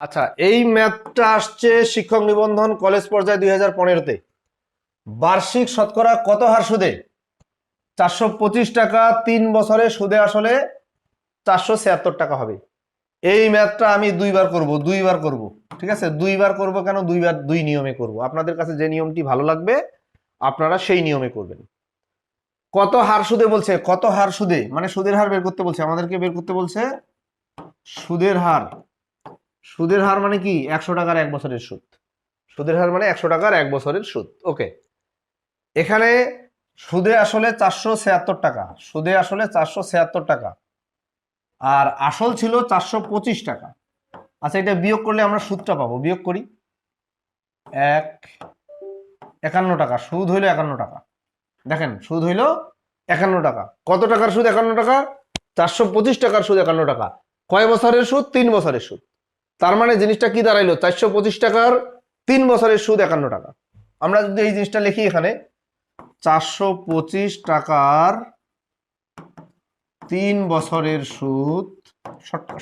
আচ্ছা এই ম্যাথটা আসছে শিক্ষক নিবন্ধন কলেজ পর্যায়ে দুই হাজার পনেরোতে। বার্ষিক শতকরা কত হার সুদে? চারশো পঁচিশ টাকা, তিন বছরে সুদে আসলে চারশো ছিয়াত্তর টাকা হবে। এই ম্যাথটা আমি দুইবার করব দুইবার করব। ঠিক আছে? দুইবার করব কেন? দুইবার দুই নিয়মে করব। আপনাদের কাছে যে নিয়মটি ভালো লাগবে, আপনারা সেই নিয়মে করবেন। কত হার সুদে বলছে? কত হার সুদে? মানে সুদের হার বের করতে বলছে। আমাদেরকে বের করতে বলছে সুদের হার। সুদের হার মানে কি? একশো টাকার এক বছরের সুদ। সুদের হার মানে একশো টাকার এক বছরের সুদ। ওকে। এখানে সুদে আসলে চারশো ছিয়াত্তর টাকা। সুদে আসলে চারশো ছিয়াত্তর টাকা। আর আসল ছিল চারশো পঁচিশ টাকা। আচ্ছা এটা বিয়োগ করলে আমরা সুদটা পাবো। বিয়োগ করি। এক, একান্ন টাকা। সুদ হইল একান্ন টাকা। দেখেন, সুদ হইল একান্ন টাকা। কত টাকার সুদ একান্ন টাকা? চারশো পঁচিশ টাকার সুদ একান্ন টাকা। কয় বছরের সুদ? তিন বছরের সুদ। তার মানে জিনিসটা কি দাঁড়াইলো? চারশো পঁচিশ টাকার তিন বছরের সুদ একান্ন টাকা। আমরা যদি এই জিনিসটা লিখি এখানে, চারশো পঁচিশ টাকার তিন বছরের সুদ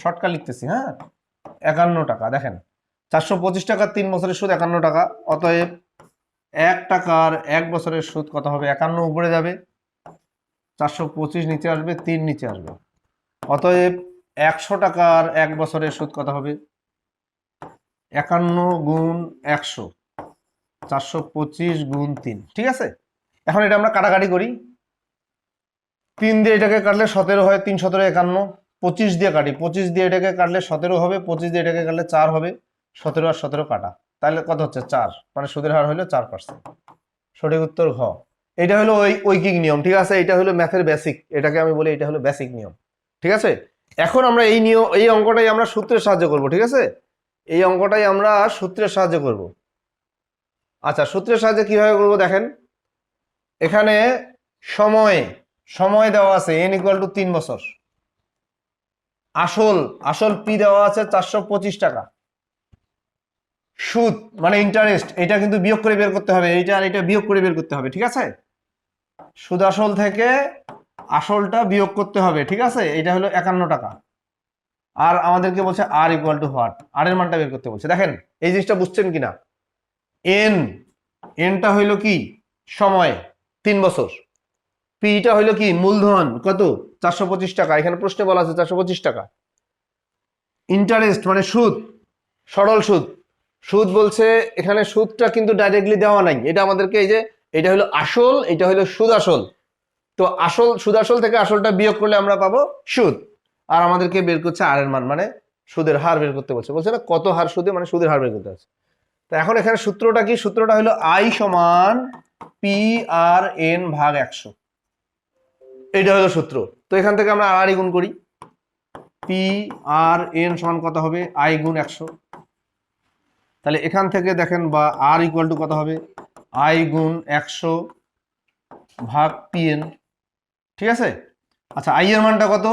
শর্টকাট লিখতেছি হ্যাঁ? একান্ন টাকা, দেখেন। চারশো পঁচিশ টাকার তিন বছরের সুদ একান্ন টাকা, অতএব এক টাকার এক বছরের সুদ কত হবে? একান্ন উপরে যাবে। চারশো পঁচিশ নিচে আসবে, তিন নিচে আসবে। অতএব একশো টাকার এক বছরের সুদ কত হবে? একান্ন গুণ একশো, চারশো পঁচিশ গুণ তিন, ঠিক আছে? এখন এটা আমরা কাটাকাটি করি। তিন দিয়ে এটাকে কাটলে সতেরো হয়, তিন সতেরো একান্ন, পঁচিশ দিয়ে কাটি, পঁচিশ দিয়ে এটাকে কাটলে সতেরো হবে, পঁচিশ দিয়ে এটাকে কাটলে চার হবে, সতেরো আর সতেরো কাটা। তাহলে কত হচ্ছে? চার মানে সুদের হার হলো চার পার্সেন্ট সঠিক উত্তর ঘ। এটা হলো ওই ঐকিক নিয়ম, ঠিক আছে? এটা হলো ম্যাথের বেসিক এটাকে আমি বলি এটা হলো বেসিক নিয়ম, ঠিক আছে? এখন আমরা এই নিয়ম, এই অঙ্কটাই আমরা সূত্রের সাহায্য করব, ঠিক আছে? এই অঙ্কটাই আমরা সূত্রের সাহায্যে করব। আচ্ছা সূত্রের সাহায্যে কীভাবে করব দেখেন। এখানে সময় সময় দেওয়া আছে এন ইকুয়াল টু তিন বছর। আসল আসল পি দেওয়া আছে চারশো পঁচিশ টাকা। সুদ মানে ইন্টারেস্ট এটা কিন্তু বিয়োগ করে বের করতে হবে। এইটা আর এটা বিয়োগ করে বের করতে হবে, ঠিক আছে? সুদ আসল থেকে আসলটা বিয়োগ করতে হবে, ঠিক আছে? এটা হলো একান্ন টাকা। আর আমাদেরকে বলছে R equal to what R এর মানটা বের করতে বলছে। দেখেন, এই জিনিসটা বুঝছেন কিনা? এন এনটা হইল কি? সময়, তিন বছর। পিটা হইল কি? মূলধন। কত? চারশো পঁচিশ টাকা। এখানে প্রশ্নে বলা আছে চারশো পঁচিশ টাকা। ইন্টারেস্ট মানে সুদ। সরল সুদ। সুদ বলছে, এখানে সুদটা কিন্তু ডাইরেক্টলি দেওয়া নাই। এটা আমাদেরকে এই যে, এটা হলো আসল, এটা হলো সুদ আসল। তো আসল, সুদ আসল থেকে আসলটা বিয়োগ করলে আমরা পাবো সুদ। আর আমাদেরকে বের করছে আর এর মান মানে সুদের হার বের করতে বলছে। বলছে না, কত হার সুদে মানে সুদের হার বের করতে আছে তো এখন এখানে সূত্রটা কি? সূত্রটা হলো আই সমান পি আর এন ভাগ একশো। এইটা হলো সূত্র। তো এখান থেকে আমরা আর গুণ করি। পি আর এন সমান কত হবে? আই গুণ একশো। তাহলে এখান থেকে দেখেন বা আর ইকুয়াল টু কত হবে? আই গুণ একশো ভাগ পি এন ঠিক আছে? আচ্ছা আই এর মানটা কত?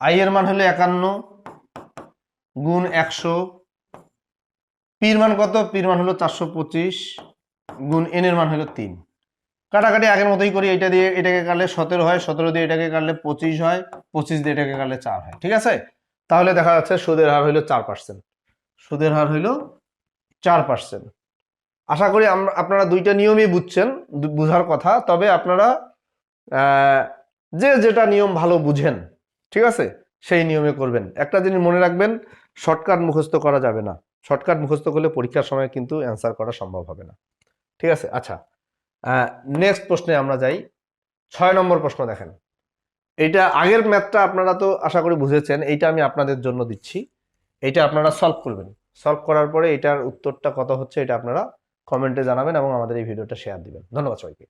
আই এর মান হলো একান্ন গুণ একশো। পির মান কত? পির মান হলো চারশো পঁচিশ গুণ এন এর মান হলো তিন। কাটাকাটি আগের মতোই করি এটা দিয়ে এটাকে কাটলে সতেরো হয়, সতেরো দিয়ে এটাকে কাটলে পঁচিশ হয়, পঁচিশ দিয়ে এটাকে কাটলে চার হয়, ঠিক আছে? তাহলে দেখা যাচ্ছে সুদের হার হইল চার পার্সেন্ট সুদের হার হইল চার পার্সেন্ট আশা করি আমরা আপনারা দুইটা নিয়মই বুঝছেন বুঝার কথা, তবে আপনারা যে যেটা নিয়ম ভালো বুঝেন। ঠিক আছে? সেই নিয়মে করবেন। একটা জিনিস মনে রাখবেন শর্টকাট মুখস্থ করা যাবে না। শর্টকাট মুখস্থ করলে পরীক্ষার সময় কিন্তু অ্যান্সার করা সম্ভব হবে না। ঠিক আছে? আচ্ছা নেক্সট প্রশ্নে আমরা যাই। ছয় নম্বর প্রশ্ন দেখেন। এইটা আগের ম্যাথটা আপনারা তো আশা করি বুঝেছেন, এইটা আমি আপনাদের জন্য দিচ্ছি। এইটা আপনারা সলভ করবেন। সলভ করার পরে এটার উত্তরটা কত হচ্ছে, এটা আপনারা কমেন্টে জানাবেন এবং আমাদের এই ভিডিওটা শেয়ার দিবেন। ধন্যবাদ সবাইকে।